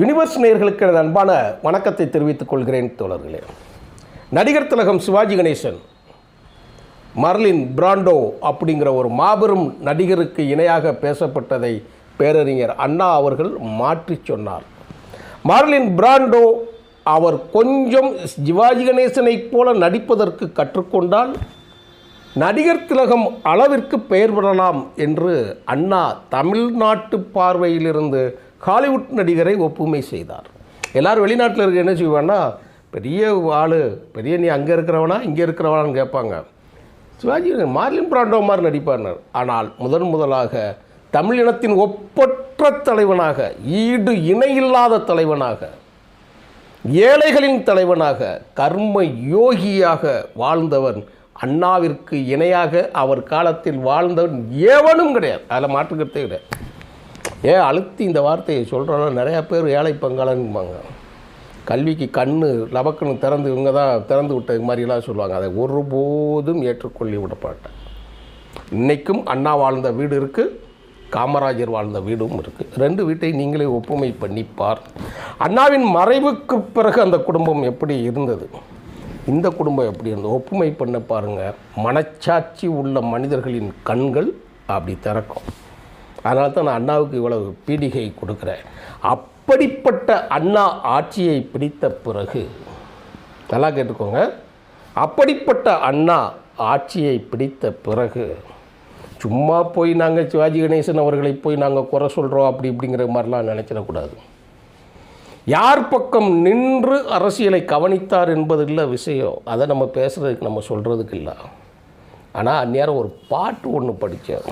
Universe நேயர்களுக்கு எனது அன்பான வணக்கத்தை தெரிவித்துக் கொள்கிறேன் தோழர்களே. நடிகர் திலகம் சிவாஜி கணேசன் மர்லின் பிராண்டோ அப்படிங்கிற ஒரு மாபெரும் நடிகருக்கு இணையாக பேசப்பட்டதை பேரறிஞர் அண்ணா அவர்கள் மாற்றிச் சொன்னார். மார்லின் பிராண்டோ அவர் கொஞ்சம் சிவாஜி கணேசனைப் போல நடிப்பதற்கு கற்றுக்கொண்டால் நடிகர் திலகம் அளவிற்கு பெயர் பெறலாம் என்று அண்ணா தமிழ்நாட்டு பார்வையிலிருந்து ஹாலிவுட் நடிகரை ஒப்புமை செய்தார். எல்லாரும் வெளிநாட்டில் இருக்க என்ன செய்வான்னா பெரிய ஆள் பெரிய நீ அங்கே இருக்கிறவனா இங்கே இருக்கிறவனான்னு கேட்பாங்க. சிவாஜி மார்லின் பிராண்டோ மாதிரி நடிப்பார்னர். ஆனால் முதன் முதலாக தமிழினத்தின் ஒப்பற்ற தலைவனாக ஈடு இணையில்லாத தலைவனாக ஏழைகளின் தலைவனாக கர்ம யோகியாக வாழ்ந்தவன் அண்ணாவிற்கு இணையாக அவர் காலத்தில் வாழ்ந்தவன் ஏவனும் கிடையாது. அதில் மாற்றுக்கிறதே கிடையாது. ஏன் அழுத்தி இந்த வார்த்தையை சொல்கிறோன்னா நிறையா பேர் ஏழை பங்காளன்பாங்க. கல்விக்கு கண் லபக்குன்னு திறந்து இவங்க தான் திறந்து விட்ட இது மாதிரிலாம் சொல்லுவாங்க. அதை ஒருபோதும் ஏற்றுக்கொள்ளி விடப்பட்டேன் இன்றைக்கும் அண்ணா வாழ்ந்த வீடு இருக்குது காமராஜர் வாழ்ந்த வீடும் இருக்குது ரெண்டு வீட்டை நீங்களே ஒப்புமை பண்ணி அண்ணாவின் மறைவுக்கு பிறகு அந்த குடும்பம் எப்படி இருந்தது? இந்த குடும்பம் எப்படி இருந்தது? ஒப்புமை பண்ண பாருங்கள் மனச்சாட்சி உள்ள மனிதர்களின் கண்கள் அப்படி திறக்கும். அதனால தான் நான் அண்ணாவுக்கு இவ்வளவு பீடிகை கொடுக்குறேன். அப்படிப்பட்ட அண்ணா ஆட்சியை பிடித்த பிறகு நல்லா கேட்டுக்கோங்க. அப்படிப்பட்ட அண்ணா ஆட்சியை பிடித்த பிறகு சும்மா போய் நாங்கள் சிவாஜி கணேசன் அவர்களை போய் நாங்கள் குறை சொல்கிறோம் அப்படி இப்படிங்கிற மாதிரிலாம் நினச்சிடக்கூடாது. யார் பக்கம் நின்று அரசியலை கவனித்தார் என்பது இல்லை விஷயம் அதை நம்ம பேசுகிறதுக்கு நம்ம சொல்கிறதுக்கு இல்லை. ஆனால் அந்நேரம் ஒரு பாட்டு ஒன்று படித்தேன்.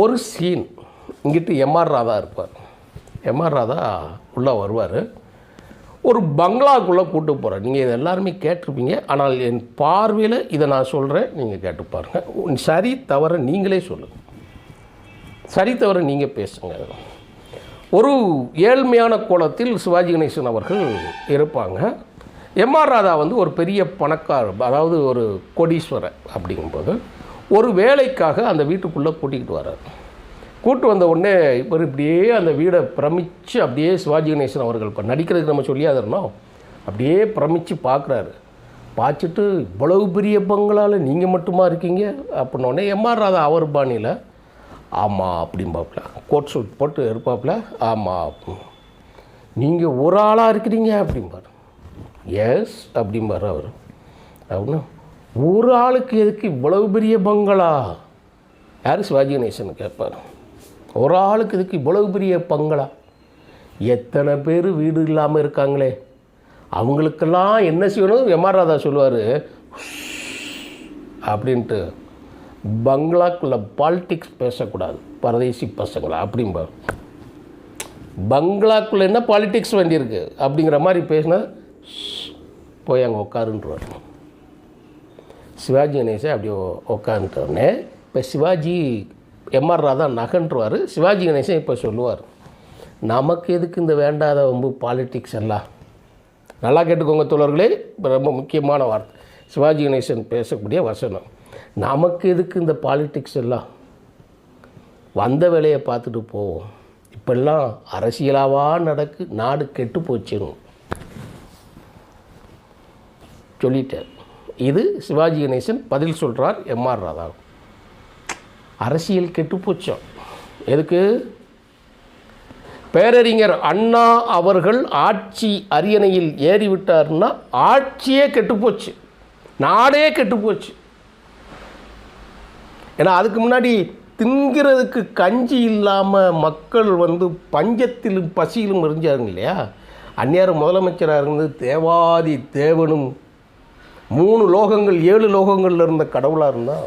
ஒரு சீன். இங்கிட்டு எம்ஆர் ராதா இருப்பார். எம்ஆர் ராதா உள்ளே வருவார். ஒரு பங்களாக்குள்ளே கூட்டு போகிறார் நீங்கள் இதை எல்லாருமே கேட்டிருப்பீங்க. ஆனால் என் பார்வையில் இதை நான் சொல்கிறேன் நீங்கள் கேட்டு பாருங்கள் சரி தவற நீங்களே சொல்லுங்கள் சரி தவற நீங்கள் பேசுங்க. ஒரு ஏழ்மையான கோலத்தில் சிவாஜி கணேசன் அவர்கள் இருப்பாங்க. எம்ஆர் ராதா வந்து ஒரு பெரிய பணக்கார அதாவது ஒரு கோடீஸ்வரர் அப்படிங்கும்போது ஒரு வேலைக்காக அந்த வீட்டுக்குள்ளே கூட்டிக்கிட்டு வரார் கூட்டு வந்த உடனே இவர் இப்படியே அந்த வீடை பிரமிச்சு அப்படியே சிவாஜி கணேசன் அவர்கள் இப்போ நடிக்கிறதுக்கு நம்ம சொல்லியாதரணும் அப்படியே பிரமிச்சு பார்க்குறாரு. பார்த்துட்டு இவ்வளவு பெரிய பங்களால் நீங்கள் மட்டுமா இருக்கீங்க? அப்படின்னோடனே எம்ஆர் ராதா அவர் பாணியில். ஆமாம் அப்படிம்பாப்புல கோட் சூட் போட்டு இருப்பாப்புல ஆமாம் நீங்கள் ஒரு ஆளாக இருக்கிறீங்க அப்படிம்பார். எஸ் அப்படிம்பார் அவர். அப்படின்னா ஒரு ஆளுக்கு எதுக்கு இவ்வளவு பெரிய பங்களா? யார் சிவாஜி கணேசன் கேட்பார்? ஒரு ஆளுக்கு இதுக்கு இவ்வளவு பெரிய பங்களா? எத்தனை பேர் வீடு இல்லாமல் இருக்காங்களே? அவங்களுக்கெல்லாம் என்ன செய்யணும்? எம்ஆர் ராதா சொல்லுவார் அப்படின்ட்டு. பங்களாக்குள்ளே பாலிட்டிக்ஸ் பேசக்கூடாது. பரதேசி பசங்களா? அப்படிம்பார் பங்களாக்குள்ளே என்ன பாலிட்டிக்ஸ் வேண்டியிருக்கு அப்படிங்கிற மாதிரி பேசினா போய் அங்கே உட்காருன்றவார். சிவாஜி கணேசன் அப்படியே உட்காந்துட்டோடனே இப்போ சிவாஜி எம்ஆர் ராதா நகன்றுவார். சிவாஜி கணேசன் இப்போ சொல்லுவார் நமக்கு எதுக்கு இந்த வேண்டாத வம்பு பாலிட்டிக்ஸ் எல்லாம்? நல்லா கேட்டுக்கோங்க தோழர்களே இப்போ ரொம்ப முக்கியமான வார்த்தை. சிவாஜி கணேசன் பேசக்கூடிய வசனம் நமக்கு எதுக்கு இந்த பாலிட்டிக்ஸ் எல்லாம்? வந்த வேலையை பார்த்துட்டு போவோம். இப்பெல்லாம் அரசியலாவா நடக்கு நாடு கெட்டு போச்சிடும் சொல்லிட்டேன் இது சிவாஜி கணேசன் பதில் சொல்கிறார் எம்ஆர் ராதா அரசியல் கெட்டுப்போச்சோம் எதுக்கு? பேரறிஞர் அண்ணா அவர்கள் ஆட்சி அரியணையில் ஏறிவிட்டார்னா ஆட்சியே கெட்டுப்போச்சு நாடே கெட்டுப்போச்சு ஏன்னா அதுக்கு முன்னாடி திங்கிறதுக்கு கஞ்சி இல்லாமல் மக்கள் வந்து பஞ்சத்திலும் பசியிலும் இருந்தாங்க இல்லையா? அந்நேரம் முதலமைச்சராக இருந்து தேவாதி தேவனும் மூணு லோகங்கள் ஏழு லோகங்களில் இருந்த கடவுளாக இருந்தால்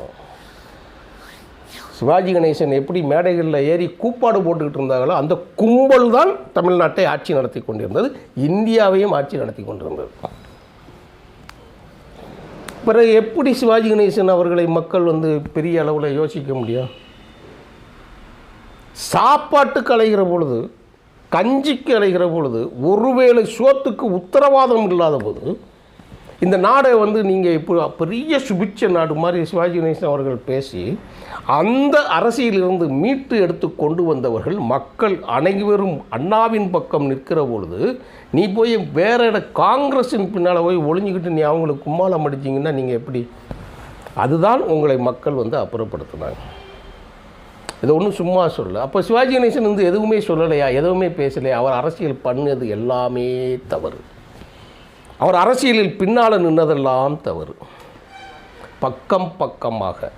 சிவாஜி கணேசன் எப்படி மேடைகளில் ஏறி கூப்பாடு போட்டுக்கிட்டு இருந்தாங்களோ அந்த கும்பல் தான் தமிழ்நாட்டை ஆட்சி நடத்தி கொண்டிருந்தது. இந்தியாவையும் ஆட்சி நடத்தி கொண்டிருந்தது. பிறகு எப்படி சிவாஜி கணேசன் அவர்களை மக்கள் வந்து பெரிய அளவில் யோசிக்க முடியும்? சாப்பாட்டுக்கு அலைகிற பொழுது கஞ்சிக்கு அலைகிற பொழுது ஒருவேளை சோத்துக்கு உத்தரவாதம் இல்லாத போது இந்த நாடை வந்து நீங்கள் இப்போ பெரிய சுபிட்ச நாடு மாதிரி சிவாஜி கணேசன் அவர்கள் பேசி அந்த அரசியலிருந்து மீட்டு எடுத்து கொண்டு வந்தவர்கள் மக்கள் அனைவரும் அண்ணாவின் பக்கம் நிற்கிற பொழுது நீ போய் வேற இட காங்கிரஸின் பின்னால் போய் ஒளிஞ்சிக்கிட்டு நீ அவங்களுக்கு கும்மாளம் அடிச்சிங்கன்னா நீங்கள் எப்படி? அதுதான் உங்களை மக்கள் வந்து அப்புறப்படுத்தினாங்க. இது ஒன்றும் சும்மா சொல்லலை. அப்போ சிவாஜி கணேசன் வந்து எதுவுமே சொல்லலையா? எதுவுமே பேசலையா? அவர் அரசியல் பண்ணது எல்லாமே தவறு. அவர் அரசியலில் பின்னால் நின்றதெல்லாம் தவறு. பக்கம் பக்கமாக.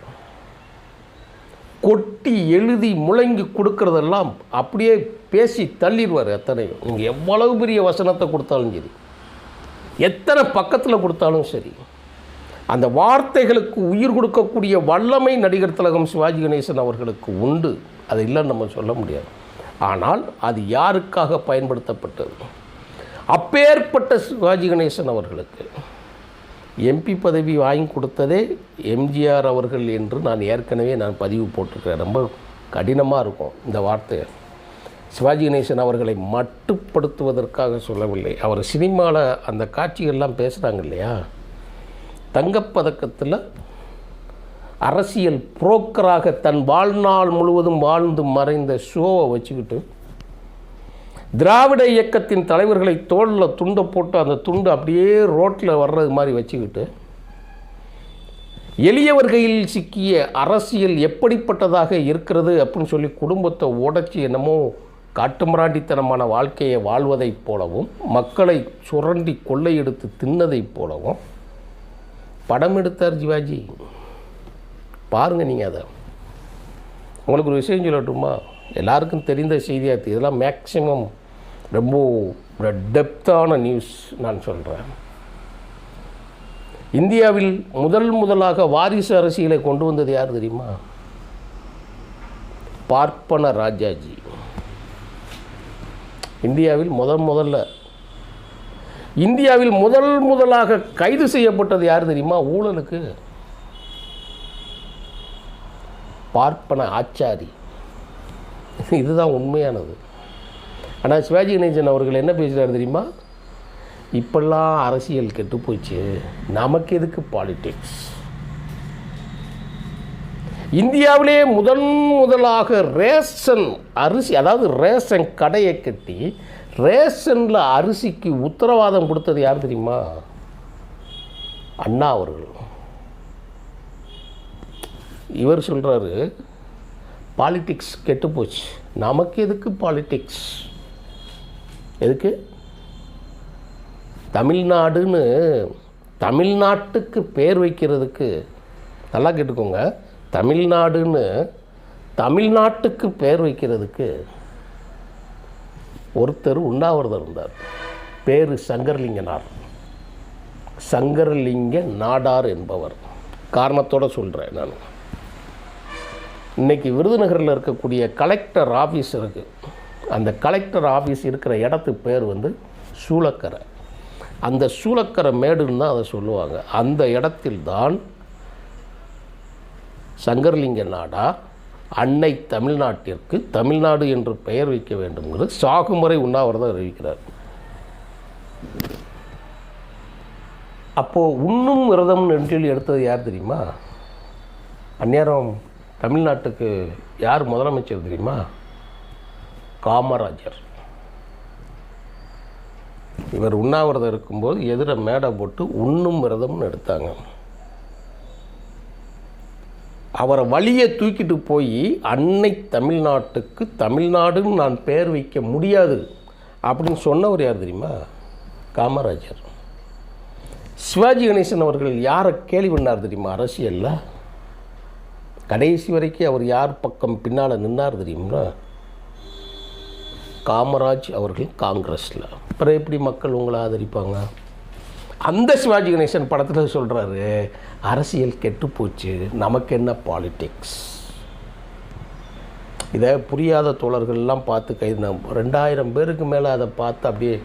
கொட்டி எழுதி முழங்கி கொடுக்கறதெல்லாம் அப்படியே பேசி தள்ளிடுவார் எத்தனையும் நீங்கள் எவ்வளவு பெரிய வசனத்தை கொடுத்தாலும் சரி எத்தனை பக்கத்தில் கொடுத்தாலும் சரி அந்த வார்த்தைகளுக்கு உயிர் கொடுக்கக்கூடிய வல்லமை நடிகர் திலகம் சிவாஜி கணேசன் அவர்களுக்கு உண்டு. அது இல்லைன்னு நம்ம சொல்ல முடியாது. ஆனால் அது யாருக்காக பயன்படுத்தப்பட்டது? அப்பேற்பட்ட சிவாஜி கணேசன் அவர்களுக்கு எம்பி பதவி வாங்கி கொடுத்ததே எம்ஜிஆர் அவர்கள் என்று நான் ஏற்கனவே நான் பதிவு போட்டிருக்கிறேன். ரொம்ப கடினமாக இருக்கும் இந்த வார்த்தை. சிவாஜி கணேசன் அவர்களை மட்டுப்படுத்துவதற்காக சொல்லவில்லை. அவர் சினிமாவில் அந்த காட்சிகள்லாம் பேசுகிறாங்க இல்லையா? தங்கப்பதக்கத்தில் அரசியல் புரோக்கராக தன் வாழ்நாள் முழுவதும் வாழ்ந்து மறைந்த ஷோவை வச்சுக்கிட்டு திராவிட இயக்கத்தின் தலைவர்களை தோளில் துண்டை போட்டு அந்த துண்டு அப்படியே ரோட்டில் வர்றது மாதிரி வச்சுக்கிட்டு எளியவர் கையில் சிக்கிய அரசியல் எப்படிப்பட்டதாக இருக்கிறது அப்படின்னு சொல்லி குடும்பத்தை உடைச்சி என்னமோ காட்டுமிராண்டித்தனமான வாழ்க்கையை வாழ்வதைப் போலவும் மக்களை சுரண்டி கொள்ளையெடுத்து தின்னதைப் போலவும் படம் எடுத்தார் சிவாஜி. பாருங்கள் நீங்கள் அதை. உங்களுக்கு ஒரு விஷயம் சொல்லட்டுமா? எல்லாருக்கும் தெரிந்த செய்தியாக இதெல்லாம் மேக்சிமம் ரொம்ப டெப்த்தான நியூஸ் நான் சொல்கிறேன் இந்தியாவில் முதல் முதலாக வாரிசு அரசியலை கொண்டு வந்தது யார் தெரியுமா? பார்ப்பன ராஜாஜி. இந்தியாவில் முதல் முதல்ல. இந்தியாவில் முதல் முதலாக கைது செய்யப்பட்டது யார் தெரியுமா? ஊழலுக்கு. பார்ப்பன ஆச்சாரி. இதுதான் உண்மையானது. ஆனால் சிவாஜி கணேசன் அவர்கள் என்ன பேசுகிறார் தெரியுமா? இப்பெல்லாம் அரசியல் கெட்டு போச்சு. நமக்கு எதுக்கு பாலிடிக்ஸ் இந்தியாவிலே முதன் முதலாக ரேஷன் அரிசி அதாவது ரேஷன் கடையை கட்டி ரேஷனில் அரிசிக்கு உத்தரவாதம் கொடுத்தது யார் தெரியுமா? அண்ணா அவர்கள். இவர் சொல்கிறாரு பாலிட்டிக்ஸ் கெட்டுப்போச்சு நமக்கு எதுக்கு பாலிட்டிக்ஸ் எதுக்கு? தமிழ்நாடுன்னு தமிழ்நாட்டுக்கு பேர் வைக்கிறதுக்கு நல்லா கேட்டுக்கோங்க. தமிழ்நாடுன்னு தமிழ்நாட்டுக்கு பேர் வைக்கிறதுக்கு ஒருத்தர் உண்ணாவிரதம் இருந்தார். பேர் சங்கர்லிங்கனார். சங்கர்லிங்க நாடார் என்பவர். காரணத்தோடு சொல்கிறேன் நான். இன்றைக்கி விருதுநகரில் இருக்கக்கூடிய கலெக்டர் ஆஃபீஸ் இருக்குது அந்த கலெக்டர் ஆஃபீஸ் இருக்கிற இடத்து பேர் வந்து சூளக்கரை. அந்த சூளக்கரை மேடுன்னு தான் அதை சொல்லுவாங்க. அந்த இடத்தில்தான் சங்கர்லிங்க நாடா அன்னை தமிழ்நாட்டிற்கு தமிழ்நாடு என்று பெயர் வைக்க வேண்டும்ங்கிறது சாகுமுறை உண்ணாவிரதம் அறிவிக்கிறார். அப்போது உண்ணும் விரதம் என்று எடுத்தது யார் தெரியுமா? அந்நேரம் தமிழ்நாட்டுக்கு யார் முதலமைச்சர் தெரியுமா? காமராஜர். இவர் உண்ணாவிரதம் இருக்கும்போது எதிர மேடை போட்டு உண்ணும் விரதம்னு எடுத்தாங்க. அவரை வழியை தூக்கிட்டு போய் அன்னை தமிழ்நாட்டுக்கு தமிழ்நாடுன்னு நான் பெயர் வைக்க முடியாது அப்படின்னு சொன்னவர் யார் தெரியுமா? காமராஜர். சிவாஜி கணேசன் அவர்கள் யாரை கேள்வி பண்ணார் தெரியுமா? அரசியலில்? கடைசி வரைக்கும் அவர் யார் பக்கம் பின்னால் நின்னார் தெரியுமா? காமராஜ் அவர்கள் காங்கிரஸில். அப்புறம் எப்படி மக்கள் உங்களை ஆதரிப்பாங்க? அந்த சிவாஜி கணேசன் படத்தில் சொல்கிறாரு அரசியல் கெட்டு போச்சு நமக்கு என்ன பாலிட்டிக்ஸ் இதை புரியாத தோழர்கள்லாம் பார்த்து கைது ரெண்டாயிரம் பேருக்கு மேலே அதை பார்த்து அப்படியே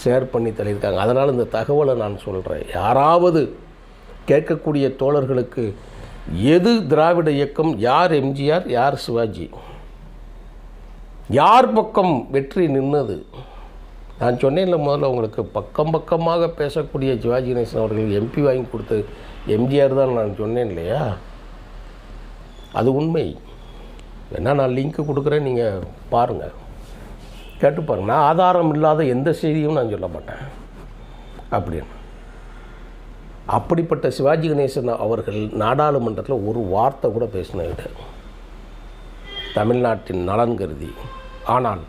ஷேர் பண்ணி தள்ளியிருக்காங்க. அதனால் இந்த தகவலை நான் சொல்கிறேன் யாராவது கேட்கக்கூடிய தோழர்களுக்கு எது திராவிட இயக்கம்? யார் எம்ஜிஆர்? யார் சிவாஜி? யார் பக்கம் வெற்றி நின்னது? நான் சொன்னேன்ல முதல்ல உங்களுக்கு பக்கம் பக்கமாக பேசக்கூடிய சிவாஜி கணேசன் அவர்கள் எம்பி வாங்கி கொடுத்து எம்ஜிஆர் தான் நான் சொன்னேன் இல்லையா? அது உண்மை. வேணா நான் லிங்க்கு கொடுக்குறேன் நீங்கள் பாருங்கள் கேட்டு பாருங்கள் நான் ஆதாரம் இல்லாத எந்த செய்தியும் நான் சொல்ல மாட்டேன். அப்படின்னு. அப்படிப்பட்ட சிவாஜி கணேசன் அவர்கள் நாடாளுமன்றத்தில் ஒரு வார்த்தை கூட பேசினது தமிழ்நாட்டின் நலன் கருதி. ஆனால்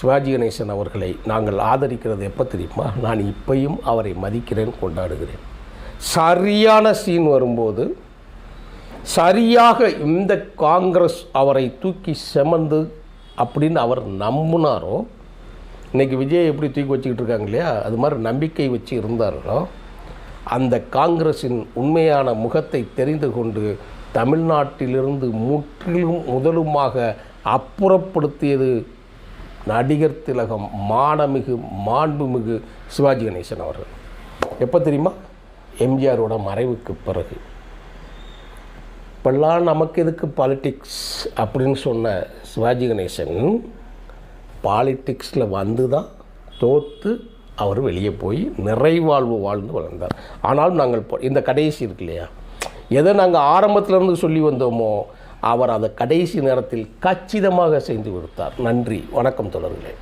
சிவாஜி கணேசன் அவர்களை நாங்கள் ஆதரிக்கிறது எப்போ தெரியுமா? நான் இப்பையும் அவரை மதிக்கிறேன் கொண்டாடுகிறேன். சரியான சீன் வரும்போது சரியாக இந்த காங்கிரஸ் அவரை தூக்கி செமந்து அப்படின்னு அவர் நம்பினாரோ? இன்றைக்கி விஜய் எப்படி தூக்கி வச்சுக்கிட்டு இருக்காங்க இல்லையா? அது மாதிரி நம்பிக்கை வச்சு இருந்தார்களோ அந்த காங்கிரஸின் உண்மையான முகத்தை தெரிந்து கொண்டு தமிழ்நாட்டிலிருந்து முற்றிலும் முதலுமாக அப்புறப்படுத்தியது நடிகர் திலகம் மானமிகு மாண்புமிகு சிவாஜி கணேசன் அவர்கள். எப்போ தெரியுமா? எம்ஜிஆரோட மறைவுக்கு பிறகு. இப்பெல்லாம் நமக்கு எதுக்கு பாலிட்டிக்ஸ் அப்படின்னு சொன்ன சிவாஜி கணேசன் பாலிட்டிக்ஸில் வந்து தான் தோற்று அவர் வெளியே போய் நிறைவாழ்வு வாழ்ந்து வளர்ந்தார். ஆனால் நாங்கள் இந்த கடைசி இருக்கு இல்லையா? எதை நாங்கள் ஆரம்பத்திலிருந்து சொல்லி வந்தோமோ அவர் அதை கடைசி நேரத்தில் கச்சிதமாக செய்து கொடுத்தார். நன்றி. வணக்கம் தொடர்களே